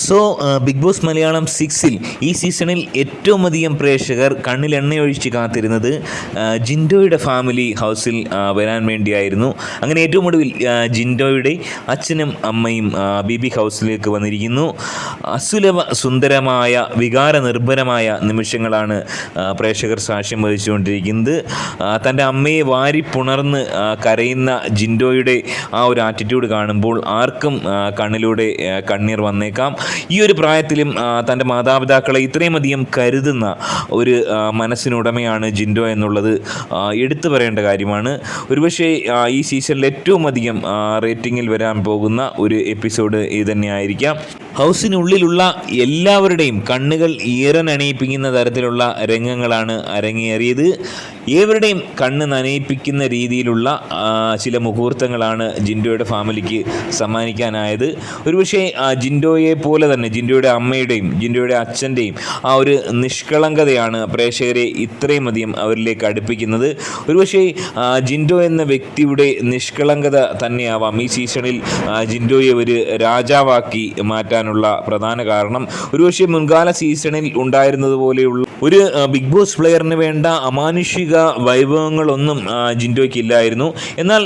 So big boss Malayalam സിക്സിൽ ഈ സീസണിൽ ഏറ്റവും അധികം പ്രേക്ഷകർ കണ്ണിൽ എണ്ണയൊഴിച്ച് കാത്തിരുന്നത് ജിൻഡോയുടെ ഫാമിലി ഹൗസിൽ വരാൻ വേണ്ടിയായിരുന്നു. അങ്ങനെ ഏറ്റവും ഒടുവിൽ ജിൻഡോയുടെ അച്ഛനും അമ്മയും ബിബി ഹൗസിലേക്ക് വന്നിരിക്കുന്നു. അസുലഭ സുന്ദരമായ വികാര നിർഭരമായ നിമിഷങ്ങളാണ് പ്രേക്ഷകർ സാക്ഷ്യം വഹിച്ചുകൊണ്ടിരിക്കുന്നത്. തന്റെ അമ്മയെ വാരി പുണർന്ന് കരയുന്ന ജിൻഡോയുടെ ആ ഒരു ആറ്റിറ്റ്യൂഡ് കാണുമ്പോൾ ആർക്കും കണ്ണിലൂടെ കണ്ണീർ വന്നേക്കാം. ഈ ഒരു പ്രായത്തിലും തന്റെ മാതാപിതാക്കളെ ഇത്രയും അധികം കരുതുന്ന ഒരു മനസ്സിനുടമയാണ് ജിൻഡോ എന്നുള്ളത് എടുത്തു പറയേണ്ട കാര്യമാണ്. ഒരുപക്ഷെ ഈ സീസണിൽ ഏറ്റവും അധികം റേറ്റിങ്ങിൽ വരാൻ പോകുന്ന ഒരു എപ്പിസോഡ് ഇത് തന്നെയായിരിക്കാം. ഹൗസിനുള്ളിലുള്ള എല്ലാവരുടെയും കണ്ണുകൾ ഈറനണിയിപ്പിക്കുന്ന തരത്തിലുള്ള രംഗങ്ങളാണ് അരങ്ങേറിയത്. ഏവരുടെയും കണ്ണ് നനയിപ്പിക്കുന്ന രീതിയിലുള്ള ചില മുഹൂർത്തങ്ങളാണ് ജിൻഡോയുടെ ഫാമിലിക്ക് സമ്മാനിക്കാനായത്. ഒരുപക്ഷെ ജിൻഡോയെ പോലെ തന്നെ ജിൻഡോയുടെ അമ്മയുടെയും ജിൻഡോയുടെ അച്ഛന്റെയും ആ ഒരു നിഷ്കളങ്കതയാണ് പ്രേക്ഷകരെ ഇത്രയും അധികം അവരിലേക്ക് അടുപ്പിക്കുന്നത്. ഒരുപക്ഷെ ജിൻഡോ എന്ന വ്യക്തിയുടെ നിഷ്കളങ്കത തന്നെയാവാം ഈ സീസണിൽ ജിൻഡോയെ ഒരു രാജാവാക്കി മാറ്റാനുള്ള പ്രധാന കാരണം. ഒരുപക്ഷെ മുൻകാല സീസണിൽ ഉണ്ടായിരുന്നത് പോലെയുള്ള ഒരു ബിഗ് ബോസ് പ്ലെയറിന് വേണ്ട അമാനുഷിക വൈഭവങ്ങളൊന്നും ജിൻഡോയ്ക്ക് ഇല്ലായിരുന്നു. എന്നാൽ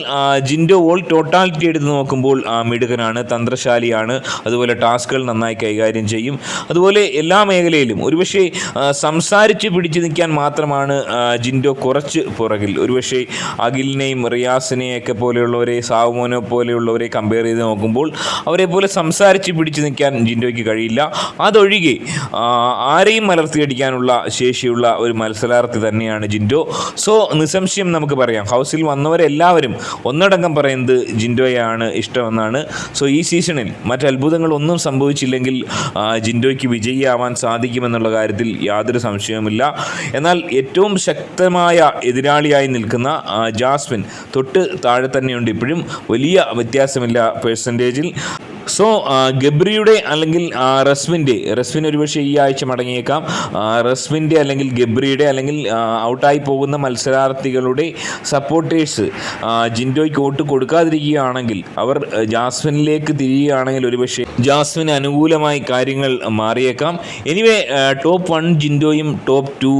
ജിൻഡോ ഓൾ ടോട്ടാലിറ്റി എടുത്ത് നോക്കുമ്പോൾ മിടുക്കനാണ് തന്ത്രശാലിയാണ്. അതുപോലെ ടാസ്കുകൾ നന്നായി കൈകാര്യം ചെയ്യും. അതുപോലെ എല്ലാ മേഖലയിലും ഒരുപക്ഷെ സംസാരിച്ച് പിടിച്ചു നിൽക്കാൻ മാത്രമാണ് ജിൻഡോ കുറച്ച് പുറകിൽ. ഒരുപക്ഷെ അഖിലിനെയും റിയാസിനെയൊക്കെ പോലെയുള്ളവരെ സാവുമോനെ പോലെയുള്ളവരെ കമ്പയർ ചെയ്ത് നോക്കുമ്പോൾ അവരെ പോലെ സംസാരിച്ച് പിടിച്ചു നിൽക്കാൻ ജിൻഡോയ്ക്ക് കഴിയില്ല. അതൊഴികെ ആരെയും മലർത്തിയടിക്കാനുള്ള ശേഷിയുള്ള ഒരു മത്സരാർത്ഥി തന്നെയാണ് ജിൻഡോ. സോ നിസ്സംശയം നമുക്ക് പറയാം. ഹൗസിൽ വന്നവരെല്ലാവരും ഒന്നടങ്കം പറയുന്നത് ജിൻഡോയാണ് ഇഷ്ടമെന്നാണ്. സോ ഈ സീസണിൽ മറ്റത്ഭുതങ്ങളൊന്നും സംഭവിച്ചില്ലെങ്കിൽ ജിൻഡോയ്ക്ക് വിജയിയാവാൻ സാധിക്കുമെന്നുള്ള കാര്യത്തിൽ യാതൊരു സംശയവുമില്ല. എന്നാൽ ഏറ്റവും ശക്തമായ എതിരാളിയായി നിൽക്കുന്ന ജാസ്മിൻ തൊട്ട് താഴെ തന്നെയുണ്ട് ഇപ്പോഴും. വലിയ വ്യത്യാസമില്ല പേഴ്സന്റേജിൽ സോ ഗബ്രിയുടെ അല്ലെങ്കിൽ റസ്വിന്റെ റസ്മിൻ ഒരുപക്ഷെ ഈ ആഴ്ച മടങ്ങിയേക്കാം. റസ്വിന്റെ അല്ലെങ്കിൽ ഗബ്രിയുടെ അല്ലെങ്കിൽ ഔട്ടായി പോകുന്ന മത്സരാർത്ഥികളുടെ സപ്പോർട്ടേഴ്സ് ജിൻഡോയ്ക്ക് വോട്ട് കൊടുക്കാതിരിക്കുകയാണെങ്കിൽ അവർ ജാസ്മിനിലേക്ക് തിരിയുകയാണെങ്കിൽ ഒരുപക്ഷെ ജാസ്മിന് അനുകൂലമായി കാര്യങ്ങൾ മാറിയേക്കാം. എനിവേ ടോപ്പ് വൺ ജിൻഡോയും ടോപ്പ് ടു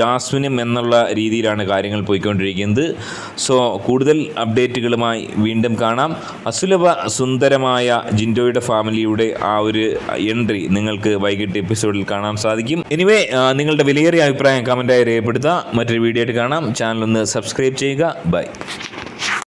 ജാസ്മിനും എന്നുള്ള രീതിയിലാണ് കാര്യങ്ങൾ പോയിക്കൊണ്ടിരിക്കുന്നത്. സോ കൂടുതൽ അപ്ഡേറ്റുകളുമായി വീണ്ടും കാണാം. അസുലഭ സുന്ദരമായ ജിൻഡോയുടെ ഫാമിലിയുടെ ആ ഒരു എൻട്രി നിങ്ങൾക്ക് വൈകിട്ട് എപ്പിസോഡിൽ കാണാൻ സാധിക്കും. എനിവേ നിങ്ങളുടെ വിലയേറിയ അഭിപ്രായം കമന്റായി രേഖപ്പെടുത്തുക. മറ്റൊരു വീഡിയോ ആയിട്ട് കാണാം. ചാനൽ ഒന്ന് സബ്സ്ക്രൈബ് ചെയ്യുക. ബൈ